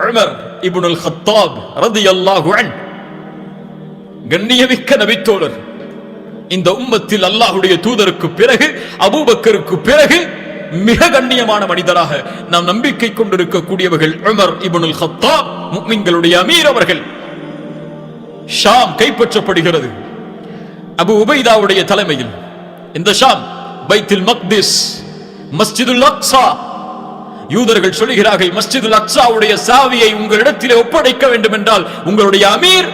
Umar ibnul Khattab ரதியல்லாஹு அன்ஹு. கண்ணியமிக்க நபித்தோழர் இந்த உம்மத்தில் அல்லாஹுடைய தூதருக்கு பிறகு அபூபக்கருக்கு பிறகு மிக கண்ணியமான மனிதராக நாம் நம்பிக்கை கொண்டிருக்கக்கூடியவர்கள் உமர் இப்னுல் ஹத்தாப் முக்மின்களுடைய அமீர் அவர்கள். ஷாம் கைப்பற்றப்படுகிறது. அபு உபைதாவுடைய தலைமையில் இந்த ஷாம் பைத்தில் மக்திஸ் மஸ்ஜிதுல் அக்ஸா யூதர்கள் சொல்லுகிறார்கள் மஸ்ஜிதுல் அக்ஸாவுடைய சாவியை உங்களிடத்திலே ஒப்படைக்க வேண்டும் என்றால் உங்களுடைய அமீர்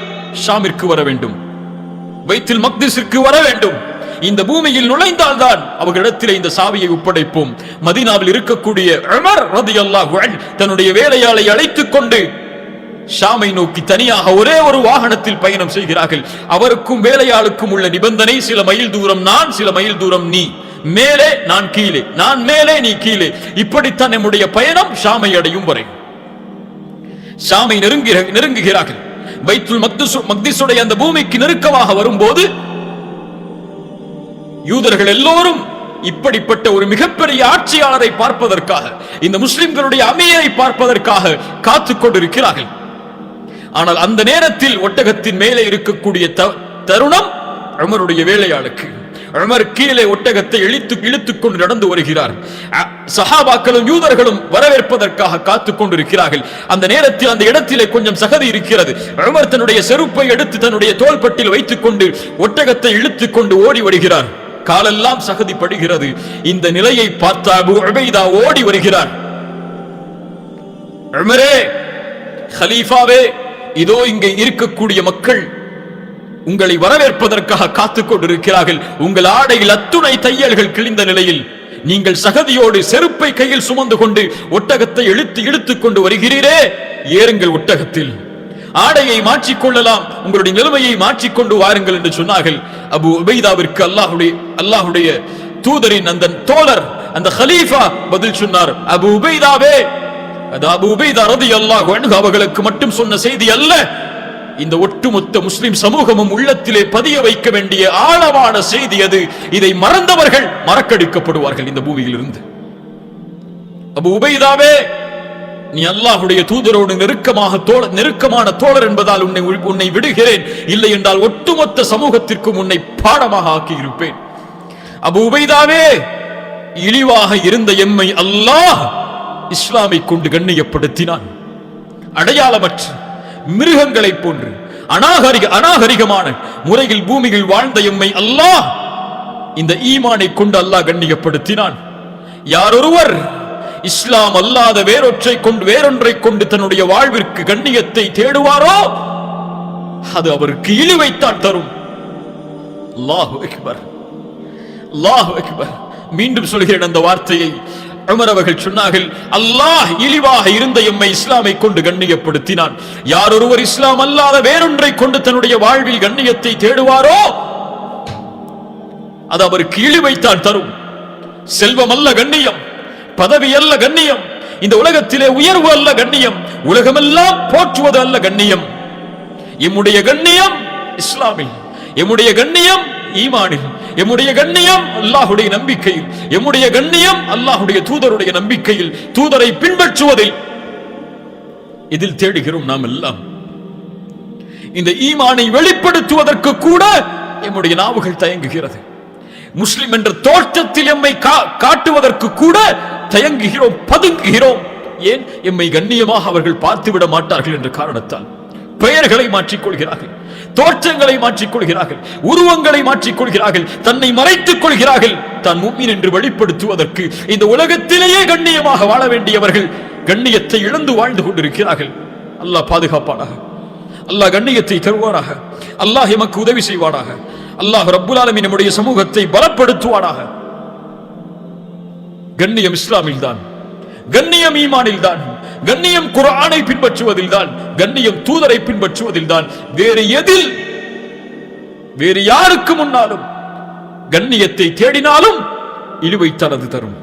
ஷாமிற்கு வர வேண்டும். வைத்தில் மக்திஸிற்கு வர வேண்டும். இந்த பூமியில் நுழைந்தால்தான் அவர்களிடத்திலே இந்த சாவியை ஒப்படைப்போம். மதீனாவில் இருக்கக்கூடிய அமர் ரதி தன்னுடைய வேலையாளை அழைத்துக் கொண்டு ஷாமை நோக்கி தனியாக ஒரே ஒரு வாகனத்தில் பயணம் செய்கிறார்கள். அவருக்கும் வேலையாளுக்கும் உள்ள நிபந்தனை சில மைல் தூரம் நான் சில மைல் தூரம் நீ. மேலே நான் கீழே நான் மேலே நீ கீழே. இப்படித்தான் நம்முடைய பயணம் ஷாமை அடையும் வரை. ஷாமை நெருங்குகிற நெருங்குகிறார்கள். பைத்துல் மக்திசு மக்திஸுடைய அந்த பூமிக்கு நெருக்கமாக வரும்போது யூதர்கள் எல்லோரும் இப்படிப்பட்ட ஒரு மிகப்பெரிய ஆட்சியாளரை பார்ப்பதற்காக இந்த முஸ்லிம்களுடைய அமையை பார்ப்பதற்காக காத்துக் கொண்டிருக்கிறார்கள். ஆனால் அந்த நேரத்தில் ஒட்டகத்தின் மேலே இருக்கக்கூடிய த- தருணம் அமருடைய வேலையாளுக்கு. உமர் கீழே ஒட்டகத்தை இழுத்து இழுத்துக் கொண்டு நடந்து வருகிறார். சஹாபாக்களும் யூதர்களும் வரவேற்பதற்காக காத்துக் கொண்டிருக்கிறார்கள் அந்த நேரத்தில் அந்த இடத்திலே கொஞ்சம் சகதி இருக்கிறது. உமர் தன்னுடைய செருப்பை எடுத்து தன்னுடைய தோள்பட்டில் வைத்துக் கொண்டு ஒட்டகத்தை இழுத்துக் கொண்டு ஓடி வருகிறார். காலெல்லாம் சகதி படுகிறது இந்த நிலையை பார்த்த அபு உபைதா ஓடி வருகிறார். உமரே ஹலீஃபாவே இதோ இங்கே இருக்கக்கூடிய மக்கள் உங்களை வரவேற்பதற்காக காத்துக் கொண்டிருக்கிறார்கள். உங்கள் ஆடையில் அத்துணை தையல்கள் கிழிந்த நிலையில் நீங்கள் சகதியோடு செருப்பை கையில் சுமந்து கொண்டு ஒட்டகத்தை இழுத்து இழுத்துக் கொண்டு வருகிறீரே? ஏறுங்கள் ஒட்டகத்தில். ஆடையை மாற்றிக்கொள்ளலாம் உங்களுடைய நிலைமையை மாற்றிக்கொண்டு வாருங்கள் என்று சொன்னார்கள். அபு உபைதாவிற்கு அல்லாஹுடைய அல்லாஹுடைய தூதரின் அந்த தோழர் அந்த ஹலீஃபா பதில் சொன்னார். அபு உபைதாவே அது அபு உபைதா ரதி அல்லாஹ் அவர்களுக்கு மட்டும் சொன்ன செய்தி அல்ல. இந்த ஒட்டுமொத்த முஸ்லிம் சமூகமும் உள்ளத்திலே பதிய வைக்க வேண்டிய ஆழமான செய்தி அது. இதை மறந்தவர்கள் மறக்கடிக்கப்படுவார்கள் இந்த பூமியில் இருந்து அபு உபைதாவே நீ அல்லாஹுடைய தூதரோடு நெருக்கமாக தோழ நெருக்கமான தோழர் என்பதால் உன்னை உன்னை விடுகிறேன். இல்லை என்றால் ஒட்டுமொத்த சமூகத்திற்கும் உன்னை பாடமாக ஆக்கியிருப்பேன். அபு உபைதாவே இழிவாக இருந்த எம்மை அல்லாஹ் இஸ்லாமை கொண்டு கண்ணியப்படுத்தினான். அடையாளமற்ற மிருகங்களைப் போன்று அநாகரிக அநாகரிகமான முறையில் பூமியில் வாழ்ந்த எம்மை அல்லாஹ் இந்த ஈமானை கொண்டு அல்லாஹ் கண்ணியப்படுத்தினான். யாரொருவர் இஸ்லாம் அல்லாத வேறொற்றை கொண்டு வேறொன்றை கொண்டு தன்னுடைய வாழ்விற்கு கண்ணியத்தை தேடுவாரோ அது அவருக்கு இழிவைத்தான் தரும். அல்லாஹு அக்பர். அல்லாஹு அக்பர். மீண்டும் சொல்கிறேன் அந்த வார்த்தையை. உமர் அவர்கள் சொன்னார்கள் அல்லாஹ் இழிவாக இருந்த எம்மை இஸ்லாமை கொண்டு கண்ணியப்படுத்தினான். யார் ஒருவர் இஸ்லாம் அல்லாத வேறொன்றை கொண்டு தன்னுடைய வாழ்வில் கண்ணியத்தை தேடுவாரோ அது அவருக்கு இழிவைத்தான் தரும். செல்வம் அல்ல கண்ணியம் பதவி அல்ல கண்ணியம் இந்த உலகத்திலே உயர்வு அல்ல கண்ணியம் உலகமெல்லாம் போற்றுவது அல்ல கண்ணியம். எம்முடைய கண்ணியம் இஸ்லாமில் எம்முடைய கண்ணியம் ஈமானில். எம்முடைய கண்ணியம் அல்லாஹுடைய நம்பிக்கையில். எம்முடைய கண்ணியம் அல்லாஹுடைய தூதருடைய நம்பிக்கையில். தூதரை பின்பற்றுவதில். இதில் தேடுகிறோம் நாம் எல்லாம். இந்த ஈமானை வெளிப்படுத்துவதற்கு கூட எம்முடைய நாவுகள் தயங்குகிறது. முஸ்லிம் என்ற தோற்றத்தில் எம்மை கா- காட்டுவதற்கு கூட தயங்குகிறோம் பதுங்குகிறோம். ஏன்? எம்மை கண்ணியமாக அவர்கள் பார்த்துவிட மாட்டார்கள் என்ற காரணத்தால். பெயர்களை மாற்றிக் கொள்கிறார்கள் தோற்றங்களை மாற்றிக் கொள்கிறார்கள் உருவங்களை மாற்றிக் கொள்கிறார்கள் தன்னை மறைத்துக் கொள்கிறார்கள். தான் மும்மின் என்று வெளிப்படுத்துவதற்கு இந்த உலகத்திலேயே கண்ணியமாக வாழ வேண்டியவர்கள் கண்ணியத்தை இழந்து வாழ்ந்து கொண்டிருக்கிறார்கள். அல்லாஹ் பாதுகாப்பானாக. அல்லாஹ் கண்ணியத்தை தருவானாக. அல்லாஹ் எமக்கு உதவி செய்வானாக. அல்லாஹ் ரப்புல் நம்முடைய சமூகத்தை பலப்படுத்துவானாக. கண்ணியம் இஸ்லாமில் தான் கண்ணியம் ஈமானில் தான் கண்ணியம் குரானை பின்பற்றுவதில் தான் கண்ணியம் தூதரை பின்பற்றுவதில் தான் வேறு எதில் வேறு யாருக்கு முன்னாலும் கண்ணியத்தை தேடினாலும் இழிவைத்தான் தனது தரும்.